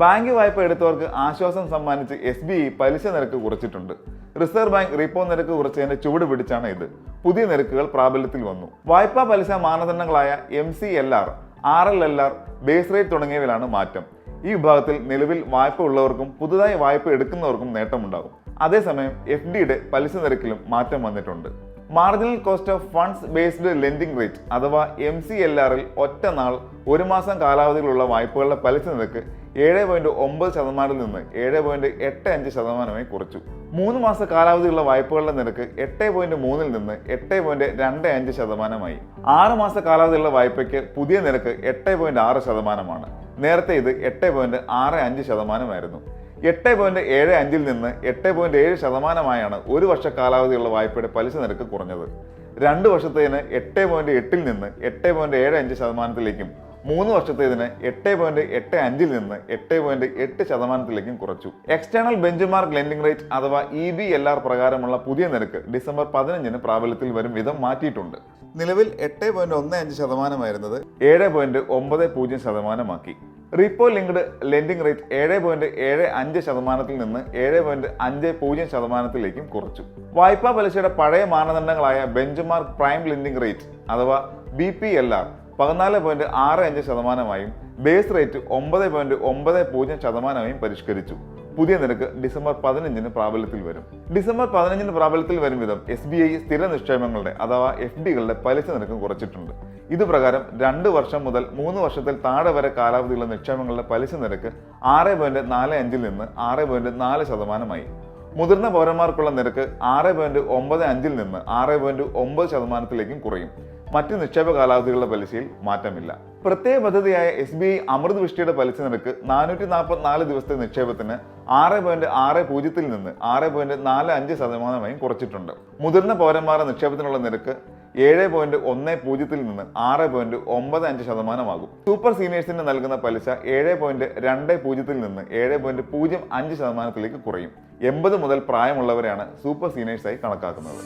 Bank വായ്പ എടുത്തവർക്ക് ആശ്വാസം സമ്മാനിച്ച് എസ് ബി ഐ പലിശ നിരക്ക് കുറച്ചിട്ടുണ്ട്. റിസർവ് ബാങ്ക് റിപ്പോ നിരക്ക് കുറച്ചതിന്റെ ചുവട് പിടിച്ചാണ് ഇത്. പുതിയ നിരക്കുകൾ പ്രാബല്യത്തിൽ വന്നു. വായ്പാ പലിശ മാനദണ്ഡങ്ങളായ M C L R R L L R base rate തുടങ്ങിയവയിലാണ് മാറ്റം. ഈ വിഭാഗത്തിൽ നിലവിൽ വായ്പ ഉള്ളവർക്കും പുതുതായി വായ്പ എടുക്കുന്നവർക്കും നേട്ടമുണ്ടാകും. അതേസമയം എഫ് ഡിയുടെ പലിശ നിരക്കിലും മാറ്റം വന്നിട്ടുണ്ട്. Marginal cost of funds based lending rate അഥവാ എം സി എൽ ആറിൽ ഒറ്റ നാൾ ഒരു മാസം കാലാവധിയിലുള്ള വായ്പകളുടെ പലിശ നിരക്ക് ഏഴ് പോയിന്റ് ഒമ്പത് ശതമാനത്തിൽ നിന്ന് ഏഴ് പോയിന്റ് എട്ട് അഞ്ച് ശതമാനമായി കുറച്ചു. മൂന്ന് മാസ കാലാവധിയുള്ള വായ്പകളുടെ നിരക്ക് എട്ട് പോയിന്റ് മൂന്നിൽ നിന്ന് എട്ട് പോയിന്റ് രണ്ട് അഞ്ച് ശതമാനമായി. ആറ് മാസ കാലാവധിയുള്ള വായ്പയ്ക്ക് പുതിയ നിരക്ക് എട്ട് പോയിന്റ് ആറ് ശതമാനമാണ്. നേരത്തെ ഇത് എട്ട് പോയിന്റ് ആറ് അഞ്ച് ശതമാനമായിരുന്നു. എട്ട് പോയിന്റ് ഏഴ് അഞ്ചിൽ നിന്ന് എട്ട് പോയിന്റ് ഏഴ് ശതമാനമായാണ് ഒരു വർഷ കാലാവധിയുള്ള വായ്പയുടെ പലിശ നിരക്ക് കുറഞ്ഞത്. രണ്ട് വർഷത്തേതിന് എട്ട് പോയിന്റ് എട്ടിൽ നിന്ന് എട്ട് പോയിന്റ് ഏഴ് അഞ്ച് ശതമാനത്തിലേക്കും മൂന്ന് വർഷത്തേതിന് എട്ട് പോയിന്റ് എട്ട് അഞ്ചിൽ നിന്ന് എട്ട് പോയിന്റ് എട്ട് ശതമാനത്തിലേക്കും കുറച്ചു. External bench mark lending rate അഥവാ ഇ ബി എൽ ആർ പ്രകാരമുള്ള പുതിയ നിരക്ക് ഡിസംബർ പതിനഞ്ചിന് പ്രാബല്യത്തിൽ വരും വിധം മാറ്റിയിട്ടുണ്ട്. നിലവിൽ എട്ട് പോയിന്റ് ഒന്ന് അഞ്ച് ശതമാനമായിരുന്നത് ഏഴ് പോയിന്റ് ഒമ്പത് പൂജ്യം ശതമാനമാക്കി. റിപ്പോ ലിങ്ക്ഡ് ലെൻഡിംഗ് റേറ്റ് ഏഴ് പോയിന്റ് ഏഴ് അഞ്ച് ശതമാനത്തിൽ നിന്ന് ഏഴ് പോയിന്റ് അഞ്ച് പൂജ്യം ശതമാനത്തിലേക്കും കുറച്ചു. വായ്പാ പലിശയുടെ പഴയ മാനദണ്ഡങ്ങളായ ബെഞ്ച്മാർക്ക് പ്രൈം ലെൻഡിംഗ് റേറ്റ് അഥവാ ബി പി എൽ ആർ പതിനാല് പോയിന്റ് ആറ് അഞ്ച് ശതമാനമായും ബേസ് റേറ്റ് ഒമ്പത് പോയിന്റ് ഒമ്പത് പൂജ്യം ശതമാനമായും പരിഷ്കരിച്ചു. പുതിയ നിരക്ക് ഡിസംബർ പതിനഞ്ചിന് പ്രാബല്യത്തിൽ വരും. ഡിസംബർ പതിനഞ്ചിന് പ്രാബല്യത്തിൽ വരും വിധം എസ് ബി ഐ സ്ഥിര നിക്ഷേപങ്ങളുടെ അഥവാ എഫ് ഡികളുടെ പലിശ നിരക്കും കുറച്ചിട്ടുണ്ട്. ഇതുപ്രകാരം രണ്ട് വർഷം മുതൽ മൂന്ന് വർഷത്തിൽ താഴെ വരെ കാലാവധിയുള്ള നിക്ഷേപങ്ങളുടെ പലിശ നിരക്ക് ആറ് പോയിന്റ് നാല് അഞ്ചിൽ നിന്ന് ആറ് പോയിന്റ് നാല് ശതമാനമായി. മുതിർന്ന പൗരന്മാർക്കുള്ള നിരക്ക് ആറ് പോയിന്റ് ഒമ്പത് അഞ്ചിൽ നിന്ന് ആറ് പോയിന്റ് ഒമ്പത് ശതമാനത്തിലേക്കും കുറയും. മറ്റ് നിക്ഷേപ കാലാവധികളുടെ പലിശയിൽ മാറ്റമില്ല. പ്രത്യേക പദ്ധതിയായ എസ് ബി ഐ അമൃത് വൃഷ്ടിയുടെ പലിശ നിരക്ക് നാനൂറ്റി നാൽപ്പത്തിനാല് ദിവസത്തെ നിക്ഷേപത്തിന് ആറ് പോയിന്റ് ആറ് പൂജ്യത്തിൽ നിന്ന് ആറ് പോയിന്റ് നാല് അഞ്ച് ശതമാനമായും കുറച്ചിട്ടുണ്ട്. മുതിർന്ന പൗരന്മാരുടെ നിക്ഷേപത്തിനുള്ള നിരക്ക് ഏഴ് പോയിന്റ് ഒന്ന് പൂജ്യത്തിൽ നിന്ന് ആറ് പോയിന്റ് ഒമ്പത് അഞ്ച് ശതമാനമാകും. സൂപ്പർ സീനിയേഴ്സിന് നൽകുന്ന പലിശ ഏഴ് പോയിന്റ് രണ്ട് പൂജ്യത്തിൽ നിന്ന് ഏഴ് പോയിന്റ് പൂജ്യം അഞ്ച് ശതമാനത്തിലേക്ക് കുറയും. എൺപത് മുതൽ പ്രായമുള്ളവരെയാണ് സൂപ്പർ സീനിയേഴ്സായി കണക്കാക്കുന്നത്.